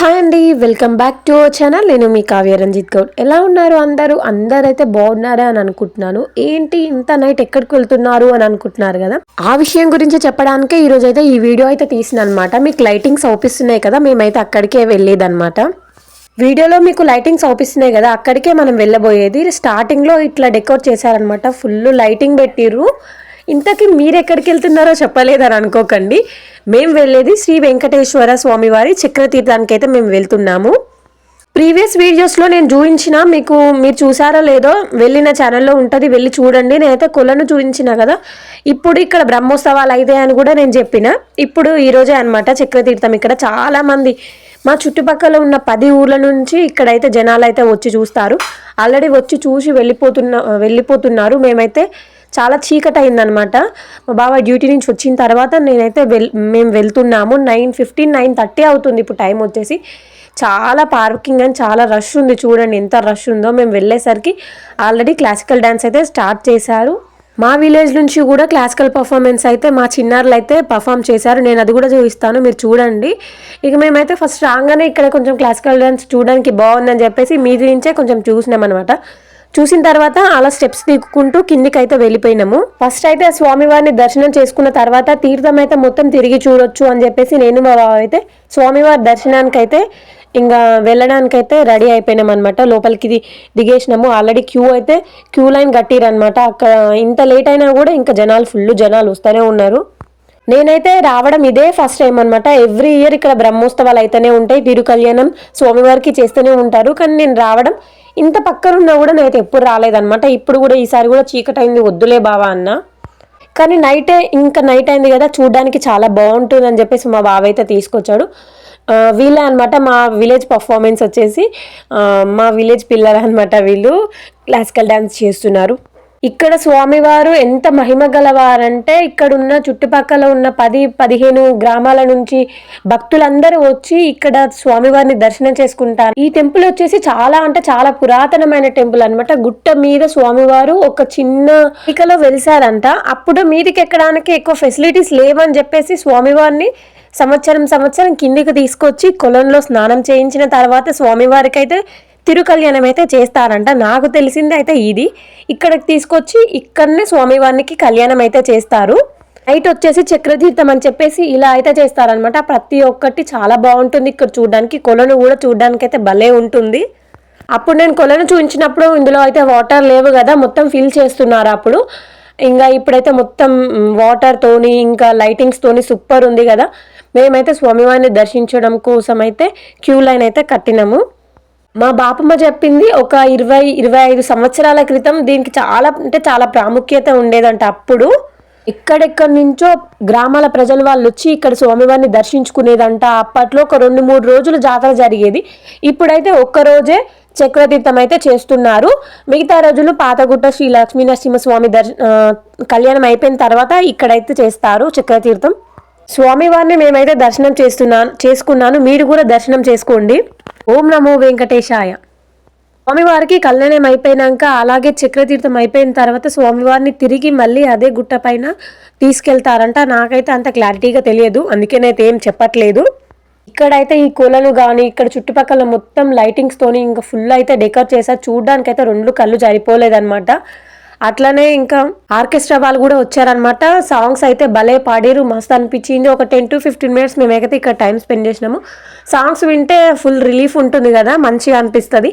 Hi అండి welcome back to our channel. నేను మీ కావ్య రంజిత్ గౌడ్. ఎలా ఉన్నారు అందరూ? అందరైతే బాగున్నారా అని అనుకుంటున్నాను. ఏంటి ఇంత నైట్ ఎక్కడికి వెళ్తున్నారు అని అనుకుంటున్నారు కదా? ఆ విషయం గురించి చెప్పడానికే ఈరోజు అయితే ఈ వీడియో అయితే తీసిన అనమాట మీకు లైటింగ్స్ అవుపిస్తున్నాయి కదా మేమైతే అక్కడికే వెళ్ళేదన్నమాట వీడియోలో మీకు లైటింగ్స్ అవుపిస్తున్నాయి కదా అక్కడికే మనం వెళ్ళబోయేది. స్టార్టింగ్లో ఇట్లా డెకోర్ చేశారనమాట. ఫుల్ లైటింగ్ పెట్టిర్రు. ఇంతకీ మీరు ఎక్కడికి వెళ్తున్నారో చెప్పలేదని అనుకోకండి. మేము వెళ్ళేది శ్రీ వెంకటేశ్వర స్వామివారి చక్రతీర్థానికి అయితే మేము వెళ్తున్నాము. ప్రీవియస్ వీడియోస్లో నేను చూపించిన మీకు మీరు చూసారో లేదో వెళ్ళిన ఛానల్లో ఉంటుంది వెళ్ళి చూడండి. నేనైతే కొలను చూపించిన కదా. ఇప్పుడు ఇక్కడ బ్రహ్మోత్సవాలు అయితే అని కూడా నేను చెప్పిన. ఇప్పుడు ఈరోజే అనమాట చక్రతీర్థం. ఇక్కడ చాలామంది మా చుట్టుపక్కల ఉన్న పది ఊర్ల నుంచి ఇక్కడైతే జనాలు అయితే వచ్చి చూస్తారు. ఆల్రెడీ వచ్చి చూసి వెళ్ళిపోతున్న వెళ్ళిపోతున్నారు. మేమైతే చాలా చీకటి అయిందనమాట మా బావ డ్యూటీ నుంచి వచ్చిన తర్వాత నేనైతే వెల్ మేము వెళ్తున్నాము. నైన్ ఫిఫ్టీన్ నైన్ థర్టీ అవుతుంది ఇప్పుడు టైం వచ్చేసి. చాలా పార్కింగ్ అని చాలా రష్ ఉంది చూడండి ఎంత రష్ ఉందో. మేము వెళ్ళేసరికి ఆల్రెడీ క్లాసికల్ డ్యాన్స్ అయితే స్టార్ట్ చేశారు. మా విలేజ్ నుంచి కూడా క్లాసికల్ పర్ఫార్మెన్స్ అయితే మా చిన్నారులు అయితే పర్ఫామ్ చేశారు. నేను అది కూడా చూపిస్తాను మీరు చూడండి. ఇక మేమైతే ఫస్ట్ రాగానే ఇక్కడ కొంచెం క్లాసికల్ డ్యాన్స్ చూడడానికి బాగుందని చెప్పేసి మీది నుంచే కొంచెం చూసినామన్నమాట. అనమాట చూసిన తర్వాత అలా స్టెప్స్ దిక్కుంటూ కిందికి అయితే వెళ్ళిపోయినాము. ఫస్ట్ అయితే స్వామివారిని దర్శనం చేసుకున్న తర్వాత తీర్థం అయితే మొత్తం తిరిగి చూడొచ్చు అని చెప్పేసి నేను మా బావ అయితే స్వామివారి దర్శనానికి అయితే ఇంకా వెళ్ళడానికైతే రెడీ అయిపోయినాం అనమాట లోపలికి దిగేసినాము. ఆల్రెడీ క్యూ అయితే క్యూ లైన్ కట్టిరనమాట అక్కడ ఇంత లేట్ అయినా కూడా ఇంకా జనాలు ఫుల్ జనాలు వస్తూనే ఉన్నారు. నేనైతే రావడం ఇదే ఫస్ట్ టైం అనమాట ఎవ్రీ ఇయర్ ఇక్కడ బ్రహ్మోత్సవాలు అయితేనే ఉంటాయి. తిరు కళ్యాణం స్వామివారికి చేస్తూనే ఉంటారు. కానీ నేను రావడం ఇంత పక్కనున్నా కూడా నేనైతే ఎప్పుడు రాలేదన్నమాట. ఇప్పుడు కూడా ఈసారి కూడా చీకటి అయింది వద్దులే బావా అన్న. కానీ నైటే ఇంకా నైట్ అయింది కదా చూడడానికి చాలా బాగుంటుంది అని చెప్పేసి మా బావ అయితే తీసుకొచ్చాడు వీళ్ళే అనమాట మా విలేజ్ పర్ఫార్మెన్స్ వచ్చేసి మా విలేజ్ పిల్లలు అనమాట వీళ్ళు క్లాసికల్ డ్యాన్స్ చేస్తున్నారు. ఇక్కడ స్వామివారు ఎంత మహిమ గలవారంటే ఇక్కడ ఉన్న చుట్టుపక్కల ఉన్న పది పదిహేను గ్రామాల నుంచి భక్తులందరూ వచ్చి ఇక్కడ స్వామివారిని దర్శనం చేసుకుంటారు. ఈ టెంపుల్ వచ్చేసి చాలా అంటే చాలా పురాతనమైన టెంపుల్ అనమాట గుట్ట మీద స్వామివారు ఒక చిన్న ఇకలో వెలిసారంట. అప్పుడు మీదికి ఎక్కడానికి ఎక్కువ ఫెసిలిటీస్ లేవని చెప్పేసి స్వామివారిని సంవత్సరం సంవత్సరం కిందికి తీసుకొచ్చి కొలంలో స్నానం చేయించిన తర్వాత స్వామివారికి అయితే తిరు కళ్యాణం అయితే చేస్తారంట. నాకు తెలిసింది అయితే ఇది. ఇక్కడికి తీసుకొచ్చి ఇక్కడనే స్వామివారికి కళ్యాణం అయితే చేస్తారు. నైట్ వచ్చేసి చక్రతీర్థం అని చెప్పేసి ఇలా అయితే చేస్తారనమాట ప్రతి ఒక్కటి చాలా బాగుంటుంది ఇక్కడ చూడడానికి. కొలను కూడా చూడడానికి అయితే భలే ఉంటుంది. అప్పుడు నేను కొలను చూపించినప్పుడు ఇందులో అయితే వాటర్ లేవు కదా మొత్తం ఫిల్ చేస్తున్నారు అప్పుడు. ఇంకా ఇప్పుడైతే మొత్తం వాటర్తోని ఇంకా లైటింగ్స్తోని సూపర్ ఉంది కదా. మేమైతే స్వామివారిని దర్శించడం కోసం అయితే క్యూ లైన్ అయితే కట్టినాము. మా బాపమ్మ చెప్పింది ఒక ఇరవై ఇరవై ఐదు సంవత్సరాల క్రితం దీనికి చాలా అంటే చాలా ప్రాముఖ్యత ఉండేదంట. అప్పుడు ఎక్కడెక్కడి నుంచో గ్రామాల ప్రజలు వాళ్ళు వచ్చి ఇక్కడ స్వామివారిని దర్శించుకునేదంట. అప్పట్లో ఒక రెండు మూడు రోజులు జాతర జరిగేది. ఇప్పుడైతే ఒక్క రోజే చక్రతీర్థం అయితే చేస్తున్నారు. మిగతా రోజులు పాతగుట్ట శ్రీ లక్ష్మీ నరసింహస్వామి దర్శ కళ్యాణం అయిపోయిన తర్వాత ఇక్కడైతే చేస్తారు చక్రతీర్థం. స్వామివారిని మేమైతే దర్శనం చేస్తున్నాను చేసుకున్నాను. మీరు కూడా దర్శనం చేసుకోండి. ఓం నమో వెంకటేశాయ. స్వామివారికి కళ్యాణం అయిపోయినాక అలాగే చక్రతీర్థం అయిపోయిన తర్వాత స్వామివారిని తిరిగి మళ్ళీ అదే గుట్ట పైన తీసుకెళ్తారంట. నాకైతే అంత క్లారిటీగా తెలియదు. అందుకే నేనైతే ఏం చెప్పట్లేదు. ఇక్కడైతే ఈ కొలను కానీ ఇక్కడ చుట్టుపక్కల మొత్తం లైటింగ్స్తోని ఇంకా ఫుల్ అయితే డెకర్ చేశారు. చూడడానికైతే రెండు కళ్ళు సరిపోలేదన్నమాట అట్లనే ఇంకా ఆర్కెస్ట్రా వాళ్ళు కూడా వచ్చారనమాట సాంగ్స్ అయితే భలే పాడారు మస్తు అనిపించింది. ఒక టెన్ టు ఫిఫ్టీన్ మినిట్స్ మేమైతే ఇక్కడ టైం స్పెండ్ చేసినాము. సాంగ్స్ వింటే ఫుల్ రిలీఫ్ ఉంటుంది కదా మంచిగా అనిపిస్తుంది.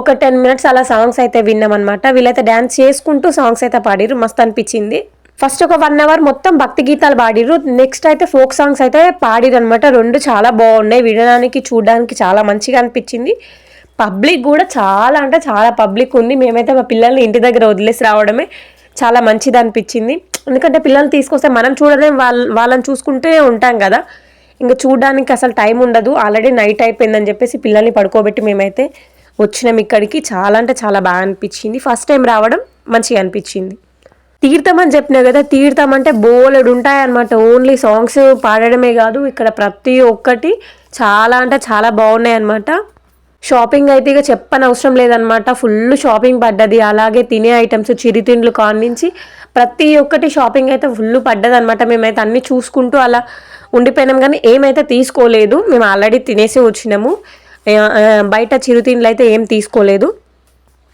ఒక టెన్ మినిట్స్ అలా సాంగ్స్ అయితే విన్నామన్నమాట. వీళ్ళైతే డ్యాన్స్ చేసుకుంటూ సాంగ్స్ అయితే పాడిరు మస్తు అనిపించింది. ఫస్ట్ ఒక వన్ అవర్ మొత్తం భక్తి గీతాలు పాడిరు. నెక్స్ట్ అయితే ఫోక్ సాంగ్స్ అయితే పాడిరు అనమాట రెండు చాలా బాగున్నాయి వినడానికి చూడడానికి చాలా మంచిగా అనిపించింది. పబ్లిక్ కూడా చాలా అంటే చాలా పబ్లిక్ ఉంది. మేమైతే మా పిల్లల్ని ఇంటి దగ్గర వదిలేసి రావడమే చాలా మంచిది అనిపించింది. ఎందుకంటే పిల్లల్ని తీసుకొస్తే మనం చూడలేం వాళ్ళ వాళ్ళని చూసుకుంటూనే ఉంటాం కదా. ఇంకా చూడడానికి అసలు టైం ఉండదు. ఆల్రెడీ నైట్ అయిపోయిందని చెప్పేసి పిల్లల్ని పడుకోబెట్టి మేమైతే వచ్చినాం ఇక్కడికి. చాలా అంటే చాలా బాగా అనిపించింది. ఫస్ట్ టైం రావడం మంచిగా అనిపించింది. తీర్థం అని చెప్పినా కదా తీర్థం అంటే బోలెడు ఉంటాయి అనమాట ఓన్లీ సాంగ్స్ పాడడమే కాదు ఇక్కడ ప్రతి ఒక్కటి చాలా అంటే చాలా బాగున్నాయి అనమాట షాపింగ్ అయితే ఇక చెప్పని అవసరం లేదనమాట ఫుల్ షాపింగ్ పడ్డది. అలాగే తినే ఐటమ్స్ చిరుతిండ్లు కాడ నుంచి ప్రతి ఒక్కటి షాపింగ్ అయితే ఫుల్ పడ్డది అనమాట మేమైతే అన్ని చూసుకుంటూ అలా ఉండిపోయినాం కానీ ఏమైతే తీసుకోలేదు. మేము ఆల్రెడీ తినేసి వచ్చినాము. బయట చిరుతిండ్లు అయితే ఏం తీసుకోలేదు.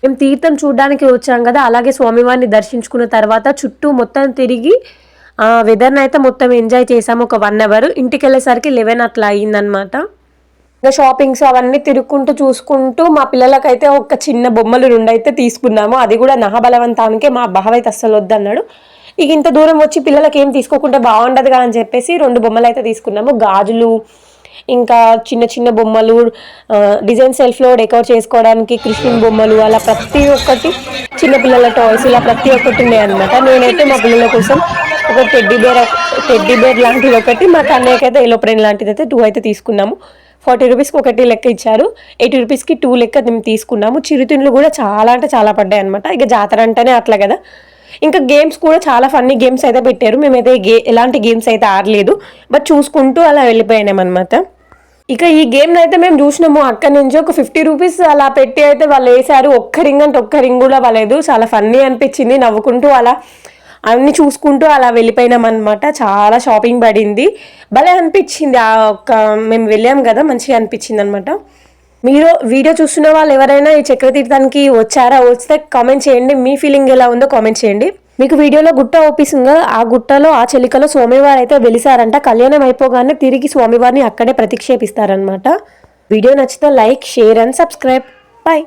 మేము తీర్థం చూడడానికి వచ్చాం కదా. అలాగే స్వామివారిని దర్శించుకున్న తర్వాత చుట్టూ మొత్తం తిరిగి వెదర్ని అయితే మొత్తం ఎంజాయ్ చేసాము. ఒక వన్ అవర్ ఇంటికి వెళ్ళేసరికి లెవెన్ అట్లా అయిందనమాట ఇంకా షాపింగ్స్ అవన్నీ తిరుక్కుంటూ చూసుకుంటూ మా పిల్లలకైతే ఒక చిన్న బొమ్మలు రెండు అయితే తీసుకున్నాము. అది కూడా నా బలవంతానికే మా బావ అయితే అస్సలు వద్దన్నాడు. ఇక ఇంత దూరం వచ్చి పిల్లలకి ఏం తీసుకోకుంటే కదా అని చెప్పేసి రెండు బొమ్మలు అయితే తీసుకున్నాము. గాజులు ఇంకా చిన్న చిన్న బొమ్మలు డిజైన్ సెల్ఫ్లో డెకరేట్ చేసుకోవడానికి కృష్ణుని బొమ్మలు అలా ప్రతి ఒక్కటి చిన్నపిల్లల టాయ్స్ ఇలా ప్రతి ఒక్కటి ఉన్నాయన్నమాట నేనైతే మా పిల్లల కోసం ఒక టెడ్డీ బేర్ టెడ్డీ బేర్ లాంటిది ఒకటి మా కన్నయ్యకైతే ఎలోప్రెన్ లాంటిది అయితే టూ అయితే తీసుకున్నాము. ఫార్టీ రూపీస్కి ఒకటి లెక్క ఇచ్చారు. ఎయిటీ రూపీస్కి టూ లెక్క మేము తీసుకున్నాము. చిరుతిండ్లు కూడా చాలా అంటే చాలా పడ్డాయి అనమాట ఇక జాతర అంటేనే అట్లా కదా. ఇంకా గేమ్స్ కూడా చాలా ఫన్నీ గేమ్స్ అయితే పెట్టారు. మేమైతే గే ఎలాంటి గేమ్స్ అయితే ఆడలేదు. బట్ చూసుకుంటూ అలా వెళ్ళిపోయినామన్నమాట ఇక ఈ గేమ్ అయితే మేము చూసినాము. అక్కడి నుంచి ఒక ఫిఫ్టీ రూపీస్ అలా పెట్టి అయితే వాళ్ళు వేసారు ఒక్క రింగ్ అంటే ఒక్క రింగ్ కూడా పలేదు చాలా ఫన్నీ అనిపించింది. నవ్వుకుంటూ అలా అన్ని చూసుకుంటూ అలా వెళ్ళిపోయినాం అనమాట చాలా షాపింగ్ పడింది. భలే అనిపించింది ఆ ఒక్క మేము వెళ్ళాం కదా మంచిగా అనిపించింది అనమాట మీరు వీడియో చూస్తున్న వాళ్ళు ఎవరైనా ఈ చక్రతీర్థానికి వచ్చారా వస్తే కామెంట్ చేయండి. మీ ఫీలింగ్ ఎలా ఉందో కామెంట్ చేయండి. మీకు వీడియోలో గుట్ట ఓపిస్తుందో ఆ గుట్టలో ఆ చెలికలో స్వామివారు అయితే వెలిసారంట. కళ్యాణం అయిపోగానే తిరిగి స్వామివారిని అక్కడే ప్రతిక్షేపిస్తారనమాట వీడియో నచ్చితే like share and subscribe bye